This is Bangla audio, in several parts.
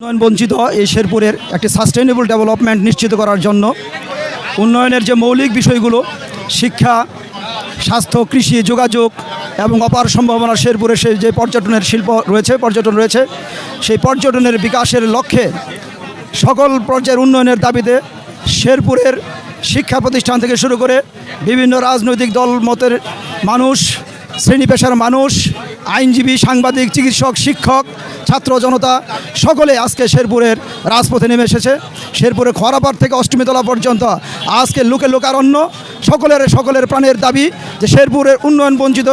উন্নয়ন বঞ্চিত এই শেরপুরের একটি সাস্টেনেবল ডেভেলপমেন্ট নিশ্চিত করার জন্য উন্নয়নের যে মৌলিক বিষয়গুলো, শিক্ষা, স্বাস্থ্য, কৃষি, যোগাযোগ এবং অপার সম্ভাবনা শেরপুরের সেই যে পর্যটনের শিল্প রয়েছে, পর্যটন রয়েছে, সেই পর্যটনের বিকাশের লক্ষ্যে সকল পর্যায়ের উন্নয়নের দাবিতে শেরপুরের শিক্ষা প্রতিষ্ঠান থেকে শুরু করে বিভিন্ন রাজনৈতিক দল, মতের মানুষ শ্রেণি পেশার মানুষ, আইনজীবী, সাংবাদিক, চিকিৎসক, শিক্ষক, ছাত্র, জনতা, সকলে আজকে শেরপুরের রাজপথে নেমে এসেছে। শেরপুরের খরাপার থেকে অষ্টমীতলা পর্যন্ত আজকে লোকে লোকারণ্য, সকলের সকলের প্রাণের দাবি যে শেরপুরের উন্নয়ন বঞ্চিত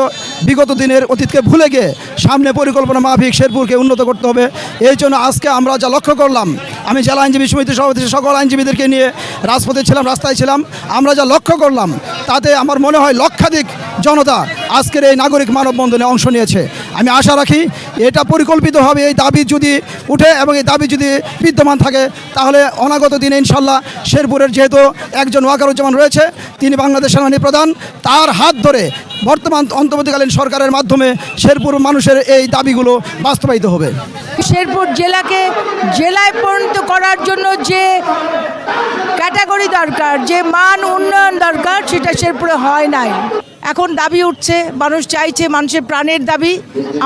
বিগত দিনের অতীতকে ভুলে গিয়ে সামনে পরিকল্পনা মাফিক শেরপুরকে উন্নত করতে হবে। এই জন্য আজকে আমরা যা লক্ষ্য করলাম, আমি জেলা আইনজীবী সমিতির সভাপতি সকল আইনজীবীদেরকে নিয়ে রাজপথে ছিলাম, রাস্তায় ছিলাম। আমরা যা লক্ষ্য করলাম, তাতে আমার মনে হয় লক্ষাধিক জনতা আজকের এই নাগরিক মানববন্ধনে অংশ নিয়েছে। আমি আশা রাখি এটা পরিকল্পিতভাবে এই দাবি যদি উঠে এবং এই দাবি যদি বিদ্যমান থাকে, তাহলে অনাগত দিনে ইনশাল্লাহ শেরপুরের যেহেতু একজন ওয়াকারুজ্জামান রয়েছে, তিনি বাংলাদেশ সেনাবাহিনী প্রধান, তার হাত ধরে বর্তমান অন্তর্বর্তীকালীন সরকারের মাধ্যমে শেরপুর মানুষের এই দাবিগুলো বাস্তবায়িত হবে। শেরপুর জেলাকে জেলায় পরিণত করার জন্য যে ক্যাটাগরি দরকার, যে মান উন্নয়ন দরকার, সেটা শেরপুরে হয় নাই। এখন দাবি উঠছে, মানুষ চাইছে মানুষের প্রাণের দাবি।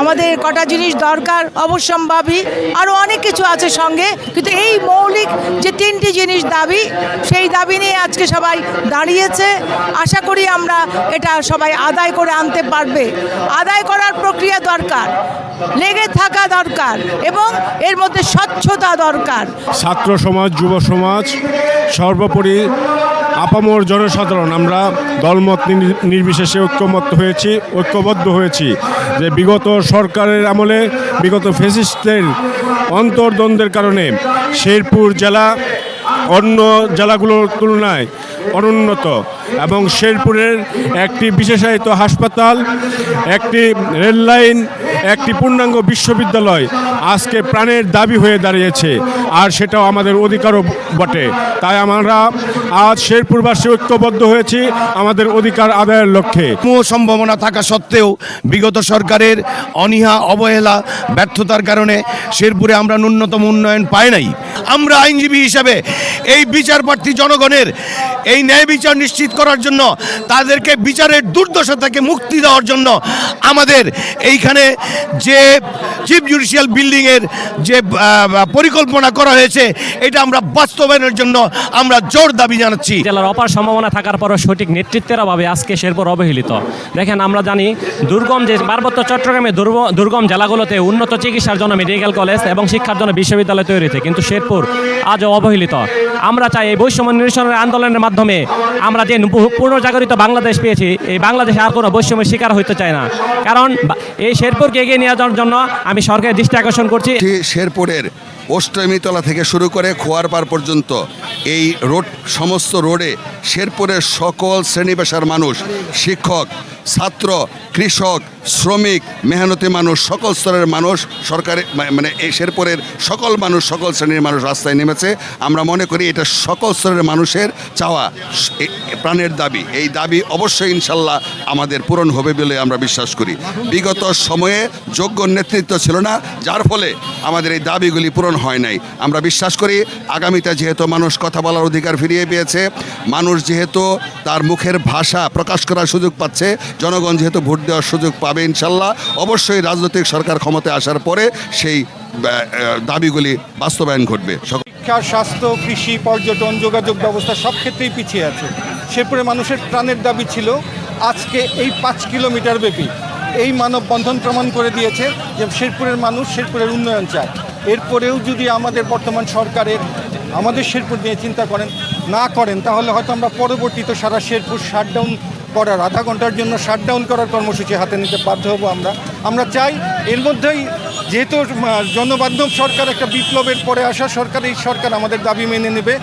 আমাদের কটা জিনিস দরকার, অবশ্যম্ভাবী আরও অনেক কিছু আছে সঙ্গে। কিন্তু এই মৌলিক যে তিনটি জিনিস দাবি, সেই দাবি নিয়ে আজকে সবাই দাঁড়িয়েছে। আশা করি আমরা এটা সবাই আদায় করে আনতে পারবে। আদায় করার প্রক্রিয়া দরকার, লেগে থাকা দরকার এবং এর মধ্যে স্বচ্ছতা দরকার। ছাত্র সমাজ, যুব সমাজ, সর্বোপরি আপামর জনসাধারণ, আমরা দলমত নির- নির্বিশেষে ঐক্যমত হয়েছি, ঐক্যবদ্ধ হয়েছি যে বিগত সরকারের আমলে, বিগত ফেসিস্টের অন্তর্দ্বন্দ্বের কারণে শেরপুর জেলা অন্য জেলাগুলোর তুলনায় অনুন্নত। এবং শেরপুরের একটি বিশেষায়িত হাসপাতাল, একটি রেললাইন একটি পূর্ণাঙ্গ বিশ্ববিদ্যালয় আজকে প্রাণের দাবি হয়ে দাঁড়িয়েছে। আর সেটাও আমাদের অধিকারও বটে। তাই আমরা আজ শেরপুরবাসী ঐক্যবদ্ধ হয়েছি আমাদের অধিকার আদায়ের লক্ষ্যে। সম্ভাবনা থাকা সত্ত্বেও বিগত সরকারের অনীহা, অবহেলা, ব্যর্থতার কারণে শেরপুরে আমরা ন্যূনতম উন্নয়ন পাই নাই। আমরা আইনজীবী হিসাবে এই বিচারপ্রার্থী জনগণের এই ন্যায় বিচার নিশ্চিত করার জন্য, তাদেরকে বিচারের দুর্দশা থেকে মুক্তি দেওয়ার জন্য আমাদের এইখানে যে চিফ জুডিশিয়াল বিল্ডিংয়ের যে পরিকল্পনা করা হয়েছে, এটা আমরা বাস্তবায়নের জন্য আমরা জোর দাবি জানাচ্ছি। জেলার অপার সম্ভাবনা থাকার পরও সঠিক নেতৃত্বের অভাবে আজকে শেরপুর অবহেলিত। দেখেন, আমরা জানি দুর্গম যে পার্বত্য চট্টগ্রামে দুর্গম জেলাগুলোতে উন্নত চিকিৎসার জন্য মেডিকেল কলেজ এবং শিক্ষার জন্য বিশ্ববিদ্যালয় তৈরি হয়েছে, কিন্তু শেরপুর আজও অবহেলিত। আমরা চাই এই বৈষম্য নিরসনের আন্দোলনের মাধ্যমে আমরা যে পুনর্জাগরিত বাংলাদেশ পেয়েছি, এই বাংলাদেশে আর কোনো বৈষম্যের শিকার হতে চায় না। কারণ এই শেরপুরকে এগিয়ে নিয়ে যাওয়ার জন্য আমি সরকারের দৃষ্টি আকর্ষণ করছি। শেরপুরের অষ্টমীতলা থেকে শুরু করে খোয়ারপাড় পর্যন্ত এই রোড, সমস্ত রোডে শেরপুরের সকল শ্রেণি পেশার মানুষ, শিক্ষক, ছাত্র, কৃষক শ্রমিক, মেহনতি মানুষ, সকল স্তরের মানুষ সরকারের মানে এই শেরপুরের সকল মানুষ, সকল শ্রেণির মানুষ রাস্তায় নেমেছে। আমরা মনে করি এটা সকল স্তরের মানুষের চাওয়া প্রাণের দাবি। এই দাবি অবশ্যই ইনশাল্লাহ আমাদের পূরণ হবে বলে আমরা বিশ্বাস করি। বিগত সময়ে যোগ্য নেতৃত্ব ছিল না, যার ফলে আমাদের এই দাবিগুলি পূরণ হয় নাই। আমরা বিশ্বাস করি আগামীতে যেহেতু মানুষ কথা বলার অধিকার ফিরিয়ে পেয়েছে, মানুষ যেহেতু তার মুখের ভাষা প্রকাশ করার সুযোগ পাচ্ছে, জনগণ যেহেতু ভোট দেওয়ার সুযোগ পাবে ইনশাল্লাহ। অবশ্যই রাজনৈতিক সরকার ক্ষমতায় আসার পরে সেই দাবিগুলি বাস্তবায়ন ঘটবে। শিক্ষা, স্বাস্থ্য, কৃষি, পর্যটন, যোগাযোগ ব্যবস্থা সব ক্ষেত্রেই পিছিয়ে আছে। শেরপুরে মানুষের প্রাণের দাবি ছিল, আজকে এই পাঁচ কিলোমিটার ব্যাপী এই মানববন্ধন প্রমাণ করে দিয়েছে যে শেরপুরের মানুষ শেরপুরের উন্নয়ন চায়। এরপরেও যদি আমাদের বর্তমান সরকারের আমাদের শেরপুর নিয়ে চিন্তা করেন, না করেন, তাহলে হয়তো আমরা পরবর্তীতে সারা শেরপুর শাটডাউন করার আধা ঘণ্টার জন্য শাটডাউন করার কর্মসূচি হাতে নিতে বাধ্য হব আমরা। আমরা চাই এর মধ্যেই যেহেতু জনবান্ধব সরকার একটা বিপ্লবের পরে আসা সরকার, এই সরকার আমাদের দাবি মেনে নেবে।